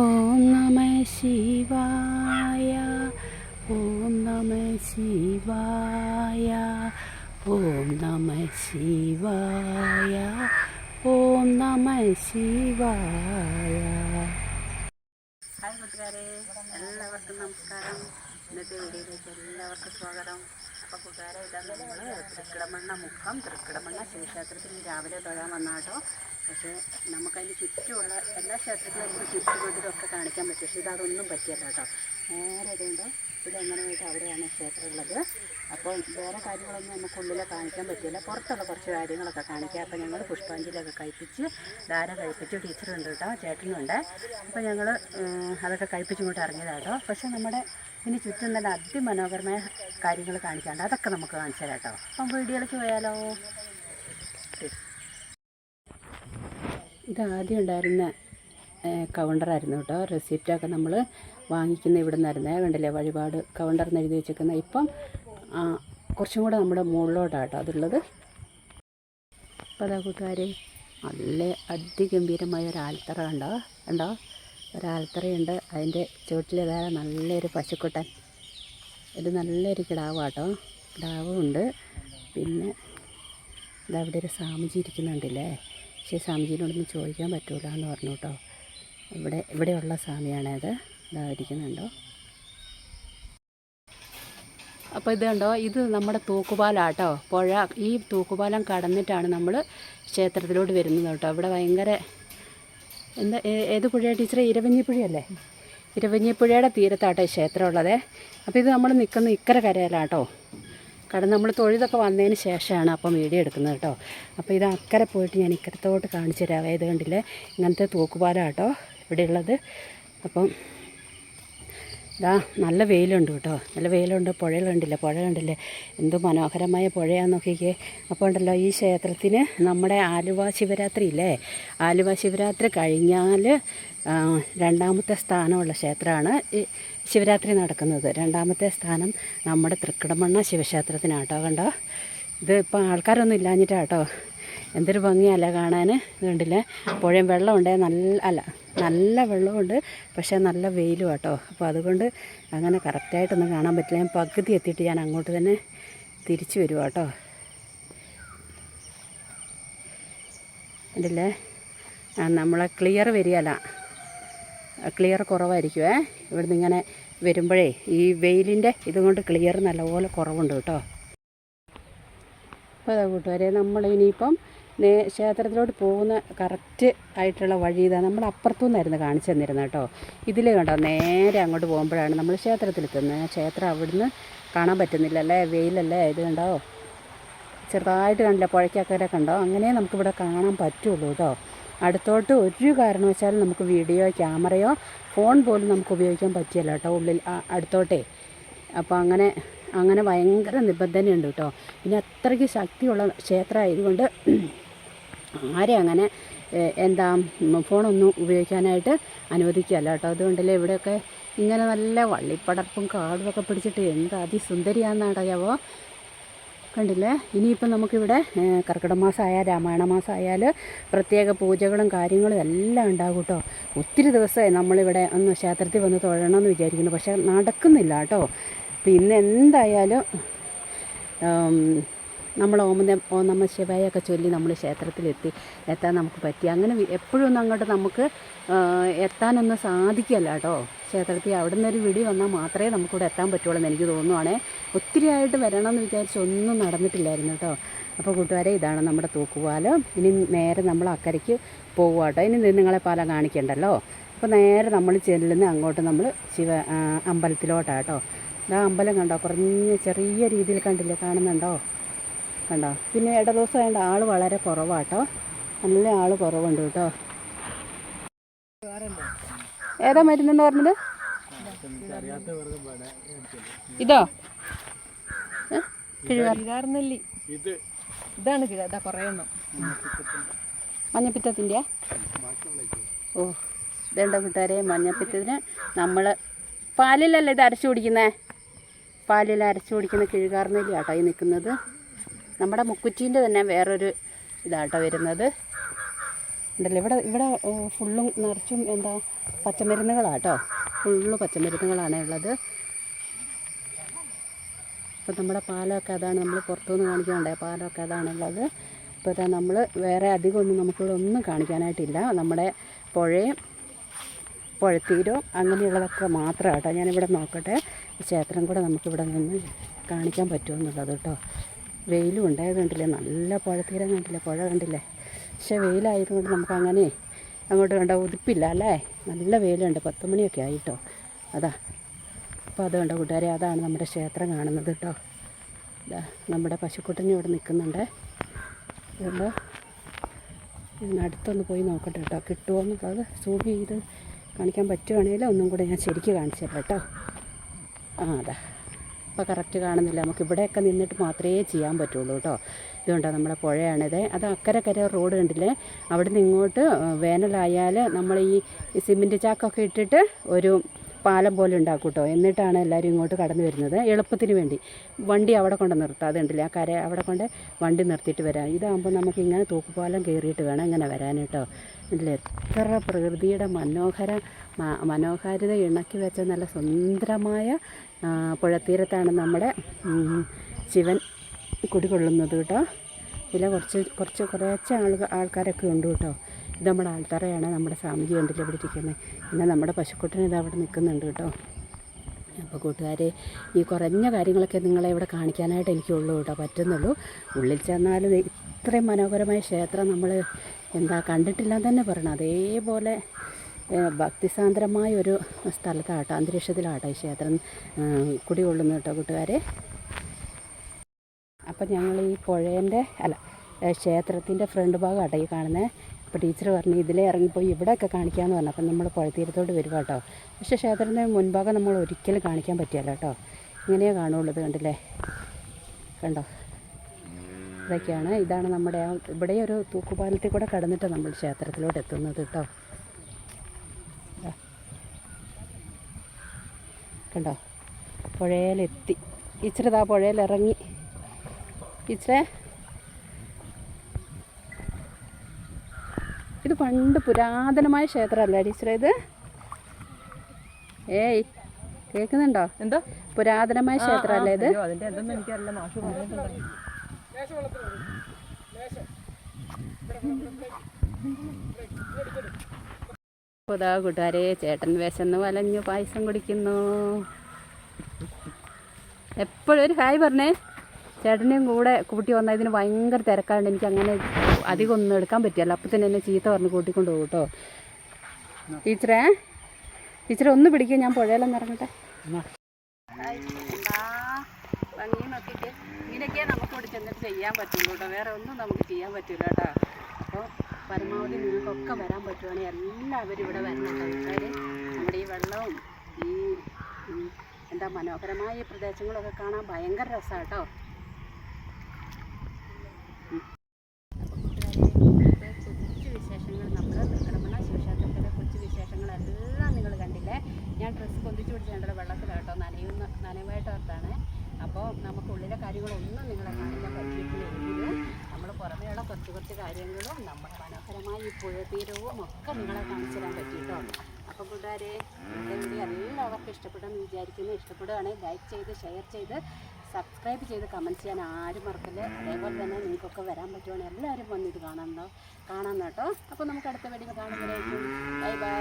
ഓം നമ ശിവായ ഓം നമ ശിവായ ഓം നമ ശിവായ ഓം നമ ശിവായ. ഹായ് കൂട്ടുകാരെ എല്ലാവർക്കും നമസ്കാരം. ഇന്നത്തെ വീഡിയോയിലേക്ക് എല്ലാവർക്കും സ്വാഗതം. അപ്പോൾ കൂട്ടുകാരെ ഇതാണ് നമ്മൾ തൃക്കിടമണ്ണ മുഖം തൃക്കിടമണ്ണ ശിവക്ഷേത്രത്തിൽ രാവിലെ തൊഴാൻ വന്നാട്ടോ. പക്ഷേ നമുക്കതിന് ചുറ്റുമുള്ള എല്ലാ ക്ഷേത്രത്തിലും നമുക്ക് ചുറ്റുമതിലൊക്കെ കാണിക്കാൻ പറ്റും. പക്ഷേ ഇതതൊന്നും പറ്റിയല്ല കേട്ടോ. നേരെ ഇതുകൊണ്ട് ഇവിടെ എങ്ങനെ എങ്ങനെയായിട്ട് അവിടെയാണ് ക്ഷേത്രം ഉള്ളത് അപ്പോൾ വേറെ കാര്യങ്ങളൊന്നും നമുക്ക് ഉള്ളിൽ കാണിക്കാൻ പറ്റില്ല. പുറത്തുള്ള കുറച്ച് കാര്യങ്ങളൊക്കെ കാണിക്കാം. അപ്പോൾ ഞങ്ങൾ പുഷ്പാഞ്ജലിയൊക്കെ കഴിപ്പിച്ച് ധാര കഴിപ്പിച്ച് ടീച്ചറുണ്ട് കേട്ടോ ചേട്ടനുണ്ട്. അപ്പോൾ ഞങ്ങൾ അതൊക്കെ കഴിപ്പിച്ച് ഇങ്ങോട്ട് ഇറങ്ങിയതാണ് പക്ഷേ നമ്മുടെ ഇനി ചുറ്റും നല്ല അതിമനോഹരമായ കാര്യങ്ങൾ കാണിക്കാണ്ട് അതൊക്കെ നമുക്ക് കാണിച്ചു കേട്ടോ. അപ്പം വീഡിയോയിലേക്ക് പോയാലോ? ഇത് ആദ്യം ഉണ്ടായിരുന്ന കൗണ്ടറായിരുന്നു കേട്ടോ. റെസിപ്റ്റൊക്കെ നമ്മൾ വാങ്ങിക്കുന്ന ഇവിടെ നിന്നായിരുന്നേ കണ്ടില്ലേ വഴിപാട് കൗണ്ടർ എന്ന് എഴുതി വെച്ചേക്കുന്ന. ഇപ്പം കുറച്ചും കൂടെ നമ്മുടെ മുകളിലോട്ടാണ് കേട്ടോ അതുള്ളത്. അപ്പോൾ അതാ കൂട്ടുകാർ നല്ല അതിഗംഭീരമായ ഒരു ആൽത്തറ ഉണ്ടോ ഉണ്ടോ ഒരു ആൽത്തറയുണ്ട്. അതിന്റെ ചുവട്ടിൽ വേറെ നല്ലൊരു പശുക്കുട്ടൻ. ഇത് നല്ലൊരു കിടാവ് കേട്ടോ. കിടാവും ഉണ്ട്. പിന്നെ ഇതവിടെ ഒരു സാമിജി ഇരിക്കുന്നുണ്ടല്ലേ? പക്ഷേ സ്വാമിജീനോടൊന്നും ചോദിക്കാൻ പറ്റൂല എന്ന് പറഞ്ഞു കേട്ടോ. ഇവിടെ ഇവിടെയുള്ള സ്വാമിയാണത്. ഇതാ ഇരിക്കുന്നുണ്ടോ? അപ്പോൾ ഇത് കണ്ടോ? ഇത് നമ്മുടെ തൂക്കുപാലാട്ടോ. പുഴ ഈ തൂക്കുപാലം കടന്നിട്ടാണ് നമ്മൾ ക്ഷേത്രത്തിലോട്ട് വരുന്നത് കേട്ടോ. ഇവിടെ ഭയങ്കര എന്താ ഏത് പുഴയാണ് ടീച്ചറെ? ഇരവഞ്ഞിപ്പുഴയല്ലേ? ഇരവഞ്ഞിപ്പുഴയുടെ തീരത്താട്ടോ ഈ ക്ഷേത്രമുള്ളത്. അപ്പോൾ ഇത് നമ്മൾ നിൽക്കുന്ന ഇക്കര കരയിലാട്ടോ കാരണം നമ്മൾ തൊഴുതൊക്കെ വന്നതിന് ശേഷമാണ് അപ്പം വീഡിയോ എടുക്കുന്നത് കേട്ടോ. അപ്പം ഇത് അക്കരെ പോയിട്ട് ഞാൻ ഇക്കരത്തോട്ട് കാണിച്ചു തരാം. അതായത് കണ്ടില്ലേ? ഇങ്ങനത്തെ തൂക്കുപാലാട്ടോ ഇവിടെ ഉള്ളത് അപ്പം ഇതാ നല്ല വെയിലുണ്ട് കേട്ടോ. നല്ല വെയിലുണ്ട്. പുഴ കണ്ടില്ലേ? പുഴ കണ്ടില്ലേ? എന്ത് മനോഹരമായ പുഴയാന്ന് നോക്കിക്കേ. അപ്പോൾ ഉണ്ടല്ലോ ഈ ക്ഷേത്രത്തിന് നമ്മുടെ ആലുവ ശിവരാത്രി ഇല്ലേ? ആലുവ ശിവരാത്രി കഴിഞ്ഞാൽ രണ്ടാമത്തെ സ്ഥാനമുള്ള ക്ഷേത്രമാണ്. ഈ ശിവരാത്രി നടക്കുന്നത്. രണ്ടാമത്തെ സ്ഥാനം നമ്മുടെ തൃക്കടമണ്ണ ശിവക്ഷേത്രത്തിനാട്ടോ കണ്ടോ? ഇത് ഇപ്പോൾ ആൾക്കാരൊന്നും ഇല്ലാഞ്ഞിട്ടാട്ടോ എന്തൊരു ഭംഗിയല്ല കാണാൻ ഇതുണ്ടല്ലേ പുഴയും വെള്ളമുണ്ട്. നല്ല അല്ല നല്ല വെള്ളമുണ്ട്. പക്ഷേ നല്ല വെയിലും കേട്ടോ അപ്പോൾ അതുകൊണ്ട് അങ്ങനെ കറക്റ്റായിട്ടൊന്നും കാണാൻ പറ്റില്ല. ഞാൻ പകുതി എത്തിയിട്ട് ഞാൻ അങ്ങോട്ട് തന്നെ തിരിച്ചു വരുവാ കേട്ടോ. ഉണ്ടല്ലേ നമ്മളെ ക്ലിയർ വരികയല്ല. ക്ലിയർ കുറവായിരിക്കുമേ ഇവിടുന്ന് ഇങ്ങനെ വരുമ്പോഴേ ഈ വെയിലിന്റെ ഇതുകൊണ്ട് ക്ലിയർ നല്ലപോലെ കുറവുണ്ട് കേട്ടോ. അപ്പോൾ അതാ കൂട്ടുകാരെ നമ്മൾ ഇനിയിപ്പം നേ ക്ഷേത്രത്തിലോട്ട് പോകുന്ന കറക്റ്റ് ആയിട്ടുള്ള വഴി ഇതാണ് നമ്മൾ അപ്പുറത്തു നിന്നായിരുന്നു കാണിച്ചു തന്നിരുന്നത് കേട്ടോ. ഇതിൽ കണ്ടോ നേരെ അങ്ങോട്ട് പോകുമ്പോഴാണ് നമ്മൾ ക്ഷേത്രത്തിലെത്തുന്നത്. ക്ഷേത്രം അവിടുന്ന് കാണാൻ പറ്റുന്നില്ല അല്ലേ വെയിലല്ലേ? ഇത് കണ്ടോ? ചെറുതായിട്ട് കണ്ടില്ല? പുഴയ്ക്കക്കരെ കണ്ടോ? അങ്ങനെ നമുക്കിവിടെ കാണാൻ പറ്റുള്ളൂ കേട്ടോ. അടുത്തോട്ട് ഒരു കാരണവശാലും നമുക്ക് വീഡിയോ ക്യാമറയോ ഫോൺ പോലും നമുക്ക് ഉപയോഗിക്കാൻ പറ്റിയല്ല കേട്ടോ ഉള്ളിൽ അടുത്തോട്ടേ. അപ്പോൾ അങ്ങനെ അങ്ങനെ ഭയങ്കര നിബന്ധനയുണ്ട് കേട്ടോ. പിന്നെ അത്രയ്ക്ക് ശക്തിയുള്ള ക്ഷേത്രമായതുകൊണ്ട് ആരെ അങ്ങനെ എന്താ ഫോണൊന്നും ഉപയോഗിക്കാനായിട്ട് അനുവദിക്കുകയല്ല കേട്ടോ. അതുകൊണ്ടല്ലേ ഇവിടെയൊക്കെ ഇങ്ങനെ നല്ല വള്ളിപ്പടർപ്പും കാടും ഒക്കെ പിടിച്ചിട്ട് എന്ത് അതിസുന്ദരിയാണെന്നറിയാവോ കണ്ടില്ലേ? ഇനിയിപ്പം നമുക്കിവിടെ കർക്കിടക മാസമായ രാമായണ മാസമായാൽ പ്രത്യേക പൂജകളും കാര്യങ്ങളും എല്ലാം ഉണ്ടാകും കേട്ടോ. ഒത്തിരി ദിവസമായി നമ്മളിവിടെ ഒന്ന് ക്ഷേത്രത്തിൽ വന്ന് തൊഴണമെന്ന് വിചാരിക്കുന്നു. പക്ഷേ നടക്കുന്നില്ല കേട്ടോ. പിന്നെ എന്തായാലും നമ്മൾ ഓമന ഓ നമ ശിവായൊക്കെ ചൊല്ലി നമ്മൾ ക്ഷേത്രത്തിലെത്തി എത്താൻ നമുക്ക് പറ്റി. അങ്ങനെ എപ്പോഴും ഒന്നും അങ്ങോട്ട് നമുക്ക് എത്താനൊന്നും സാധിക്കല്ല കേട്ടോ ക്ഷേത്രത്തിൽ അവിടെ നിന്നൊരു വിടി വന്നാൽ മാത്രമേ നമുക്കിവിടെ എത്താൻ പറ്റുള്ളൂ എന്ന് എനിക്ക് തോന്നുവാണേ. ഒത്തിരി ആയിട്ട് വരണം എന്ന് വിചാരിച്ച് ഒന്നും നടന്നിട്ടില്ലായിരുന്നു കേട്ടോ അപ്പോൾ കൂട്ടുകാരെ ഇതാണ് നമ്മുടെ തൂക്കുപാലം. ഇനി നേരെ നമ്മൾ അക്കരയ്ക്ക് പോകുക കേട്ടോ ഇനി നിങ്ങളെ പാലം കാണിക്കണ്ടല്ലോ. അപ്പോൾ നേരെ നമ്മൾ ചെല്ലുന്ന അങ്ങോട്ട് നമ്മൾ ശിവ അമ്പലത്തിലോട്ടാ അമ്പലത്തിലോട്ടാണ് കേട്ടോ ആ അമ്പലം കണ്ടോ? കുറഞ്ഞ ചെറിയ രീതിയിൽ കണ്ടില്ലേ? കാണുന്നുണ്ടോ? കണ്ടോ? പിന്നെ ഇട ദിവസം ആയതുകൊണ്ട് ആൾ വളരെ കുറവാട്ടോ. നല്ല ആൾ കുറവുണ്ട് കേട്ടോ. ഏതാ മരുന്നെന്ന് പറഞ്ഞത്? ഇതോ? ഏ? കിഴുകാർ. കിഴാർനെല്ലി ഇത്. ഇതാണ് കിഴ ഇതാ കുറേ എണ്ണം. മഞ്ഞപ്പിത്തത്തിന്റെ ഓ ഇതേണ്ട കൂട്ടുകാരെ മഞ്ഞപ്പിത്തത്തിന് നമ്മൾ പാലിലല്ലേ ഇത് അരച്ചു കുടിക്കുന്നത് പാലിൽ അരച്ചു കുടിക്കുന്ന കിഴുകാർനെല്ലി ആട്ടോ ഈ നിൽക്കുന്നത് നമ്മുടെ മുക്കുറ്റീന്റെ തന്നെ വേറൊരു ഇതാട്ടോ വരുന്നത്. ഉണ്ടല്ലോ? ഇവിടെ ഇവിടെ ഫുള്ളും നിറച്ചും എന്താ പച്ചമരുന്നുകളാട്ടോ. ഫുള്ള് പച്ചമരുന്നുകളാണ് ഉള്ളത്. ഇപ്പം നമ്മുടെ പാലൊക്കെ അതാണ് നമ്മൾ പുറത്തുനിന്ന് കാണിക്കാനുണ്ടേ? പാലൊക്കെ അതാണുള്ളത് ഇപ്പോൾ ഇതാ നമ്മൾ വേറെ അധികം ഒന്നും നമുക്കിവിടെ ഒന്നും കാണിക്കാനായിട്ടില്ല. നമ്മുടെ പുഴയും പുഴത്തീരവും അങ്ങനെയുള്ളതൊക്കെ മാത്രം കേട്ടോ ഞാനിവിടെ നോക്കട്ടെ. ക്ഷേത്രം കൂടെ നമുക്കിവിടെ നിന്ന് കാണിക്കാൻ പറ്റുമെന്നുള്ളത് കേട്ടോ. വെയിലും ഉണ്ടായത് കണ്ടില്ലേ? നല്ല പുഴത്തീരം കണ്ടില്ലേ? പുഴ കണ്ടില്ലേ? പക്ഷേ വെയിലായതുകൊണ്ട് നമുക്കങ്ങനെ അങ്ങോട്ട് കണ്ട ഉതുപ്പില്ല അല്ലേ? നല്ല വെയിലുണ്ട്. പത്ത് മണിയൊക്കെ ആയിട്ടോ. അതാ. അപ്പോൾ അത് കണ്ടോ കൂട്ടുകാരെ? അതാണ് നമ്മുടെ ക്ഷേത്രം കാണുന്നത് കേട്ടോ. ഇതാ നമ്മുടെ പശുക്കുട്ടനും ഇവിടെ നിൽക്കുന്നുണ്ട്. ഇതുണ്ടോ? ഇതിനടുത്തൊന്ന് പോയി നോക്കട്ടെ കേട്ടോ. കിട്ടുമോ എന്നുള്ളത് സൂം ചെയ്ത് കാണിക്കാൻ പറ്റുവാണെങ്കിൽ ഒന്നും കൂടെ ഞാൻ ശരിക്ക് കാണിച്ചു തരാം കേട്ടോ. ആ അതാ. ഇപ്പോൾ കറക്റ്റ് കാണുന്നില്ല. നമുക്ക് ഇവിടെയൊക്കെ നിന്നിട്ട് മാത്രമേ ചെയ്യാൻ പറ്റുള്ളൂ കേട്ടോ. ഇതുകൊണ്ടോ നമ്മുടെ പുഴയാണിത്. അത് അക്കരെ കര റോഡ് കണ്ടില്ലേ? അവിടെ നിന്ന് ഇങ്ങോട്ട് വേനലായാൽ നമ്മൾ ഈ സിമെന്റ് ചാക്കൊക്കെ ഇട്ടിട്ട് ഒരു പാലം പോലെ ഉണ്ടാക്കും കേട്ടോ. എന്നിട്ടാണ് എല്ലാവരും ഇങ്ങോട്ട് കടന്നു വരുന്നത്. എളുപ്പത്തിന് വേണ്ടി. വണ്ടി അവിടെ കൊണ്ട് നിർത്താം. അത് കണ്ടില്ലേ? ആ കര അവിടെ കൊണ്ട് വണ്ടി നിർത്തിയിട്ട് വരാം. ഇതാകുമ്പോൾ നമുക്ക് ഇങ്ങനെ തൂക്കുപാലം കയറിയിട്ട് വേണം ഇങ്ങനെ വരാൻ കേട്ടോ. ഇതിൽ എത്ര പ്രകൃതിയുടെ മനോഹര മനോഹാരിത ഇണക്കി വെച്ച നല്ല സുന്ദരമായ പുഴത്തീരത്താണ് നമ്മുടെ ശിവൻ കുടികൊള്ളുന്നത് കേട്ടോ. ഇതിലെ കുറച്ച് കുറച്ച് കുറച്ച് ആൾ ആൾക്കാരൊക്കെ ഉണ്ട് കേട്ടോ. ഇത് നമ്മുടെ ആൾത്തറയാണ് നമ്മുടെ സ്വാമിജി ഉണ്ടല്ലോ ഇവിടെ ഇരിക്കുന്നത് പിന്നെ നമ്മുടെ പശുക്കുട്ടൻ ഇത് അവിടെ നിൽക്കുന്നുണ്ട് കേട്ടോ. അപ്പോൾ കൂട്ടുകാരെ ഈ കുറഞ്ഞ കാര്യങ്ങളൊക്കെ നിങ്ങളെ ഇവിടെ കാണിക്കാനായിട്ട് എനിക്കുള്ളൂ കേട്ടോ. പറ്റുന്നുള്ളൂ. ഉള്ളിൽ ചെന്നാൽ ഇത്രയും മനോഹരമായ ക്ഷേത്രം നമ്മൾ എന്താ കണ്ടിട്ടില്ല തന്നെ പറയണം. അതേപോലെ ഭക്തിസാന്ദ്രമായ ഒരു സ്ഥലത്താട്ടോ അന്തരീക്ഷത്തിലാട്ടോ ഈ ക്ഷേത്രം കുടികൊള്ളുന്നു കേട്ടോ കൂട്ടുകാരെ. അപ്പം ഞങ്ങൾ ഈ പുഴേന്റെ അല്ല ക്ഷേത്രത്തിന്റെ ഫ്രണ്ട് ഭാഗമാട്ടോ ഈ കാണുന്നത് അപ്പോൾ ടീച്ചർ പറഞ്ഞു ഇതിലേ ഇറങ്ങിപ്പോയി ഇവിടെയൊക്കെ കാണിക്കാമെന്ന് പറഞ്ഞു. അപ്പം നമ്മൾ പുഴത്തീരത്തോട്ട് വരിക കേട്ടോ പക്ഷേ ക്ഷേത്രത്തിന്റെ മുൻഭാഗം നമ്മൾ ഒരിക്കലും കാണിക്കാൻ പറ്റിയല്ലോ കേട്ടോ ഇങ്ങനെയേ കാണുള്ളൂ ഇത് കണ്ടില്ലേ? കണ്ടോ? ഇതൊക്കെയാണ്. ഇതാണ് നമ്മുടെ ആ ഇവിടെ ഒരു തൂക്കുപാലത്തിൽ കൂടെ കടന്നിട്ട് നമ്മൾ ക്ഷേത്രത്തിലോട്ട് എത്തുന്നത് കേട്ടോ കണ്ടോ? പുഴയിലെത്തി. ഇച്ചിരി താ പുഴയിലിറങ്ങി. ഇച്ചിരി. ഇത് പണ്ട് പുരാതനമായ ക്ഷേത്രമല്ലേ ടീച്ചറെ ഇത്? ഏയ് കേൾക്കുന്നുണ്ടോ? എന്തോ? പുരാതനമായ ക്ഷേത്രമല്ലേ ഇത്? എനിക്കറിയില്ല. പുതാ കൂട്ടുകാരെ ചേട്ടൻ വിശന്ന് വലഞ്ഞു പായസം കുടിക്കുന്നു. എപ്പോഴും ഒരു ഹായ് പറഞ്ഞേ. ചേട്ടനെയും കൂടെ കൂട്ടി വന്നാൽ ഇതിന് ഭയങ്കര തിരക്കാണ്ട് എനിക്ക് അങ്ങനെ അധികം ഒന്നും എടുക്കാൻ പറ്റിയല്ല അപ്പം തന്നെ എന്നെ ചീത്ത പറഞ്ഞ് കൂട്ടിക്കൊണ്ട് പോകും കേട്ടോ ടീച്ചറേ ടീച്ചറെ ഒന്ന് പിടിക്കുക ഞാൻ പുഴയിലൊന്ന് ഇറങ്ങട്ടെ. ഭംഗി നോക്കിയിട്ട് ഇങ്ങനെയൊക്കെ നമുക്ക് ഇവിടെ ചെന്നിട്ട് ചെയ്യാൻ പറ്റുള്ളൂ കേട്ടോ വേറെ ഒന്നും നമുക്ക് ചെയ്യാൻ പറ്റില്ല കേട്ടോ അപ്പോൾ പരമാവധി നിങ്ങൾക്കൊക്കെ വരാൻ പറ്റുവാണെങ്കിൽ എല്ലാവരും ഇവിടെ വരണം ആൾക്കാർ നമ്മുടെ ഈ വെള്ളവും ഈ എന്താ മനോഹരമായ ഈ പ്രദേശങ്ങളൊക്കെ കാണാൻ ഭയങ്കര രസമാണ് കേട്ടോ. കൊച്ചു വിശേഷങ്ങൾ നമ്മൾ നിങ്ങൾ കണ്ടില്ലേ? ഞാൻ ഡ്രസ്സ് വെള്ളത്തിൽ നനയുന്ന അപ്പോൾ നമുക്ക് ഉള്ളിലെ കാര്യങ്ങളൊന്നും നിങ്ങളെ കാണിക്കാൻ പറ്റിയിട്ടില്ലെങ്കിൽ നമ്മൾ പുറമേയുള്ള കുറച്ച് കുറച്ച് കാര്യങ്ങളും നമ്മുടെ മനോഹരമായ ഈ പുഴ തീരവും ഒക്കെ നിങ്ങളെ കാണിച്ചു തരാൻ പറ്റിയിട്ടോ? അപ്പോൾ കൂട്ടുകാരെ എന്റെ വീഡിയോ എല്ലാവർക്കും ഇഷ്ടപ്പെടുമെന്ന് വിചാരിക്കുന്നു. ഇഷ്ടപ്പെടുകയാണെങ്കിൽ ലൈക്ക് ചെയ്ത് ഷെയർ ചെയ്ത് സബ്സ്ക്രൈബ് ചെയ്ത് കമന്റ് ചെയ്യാൻ ആരും മറക്കില്ല? അതേപോലെ തന്നെ നിങ്ങൾക്കൊക്കെ വരാൻ പറ്റുവാണെങ്കിൽ എല്ലാവരും വന്നിട്ട് കാണാൻ കാണാൻ കേട്ടോ. അപ്പോൾ നമുക്ക് അടുത്ത വീഡിയോ കാണുമ്പോഴേക്കും ബൈ ബൈ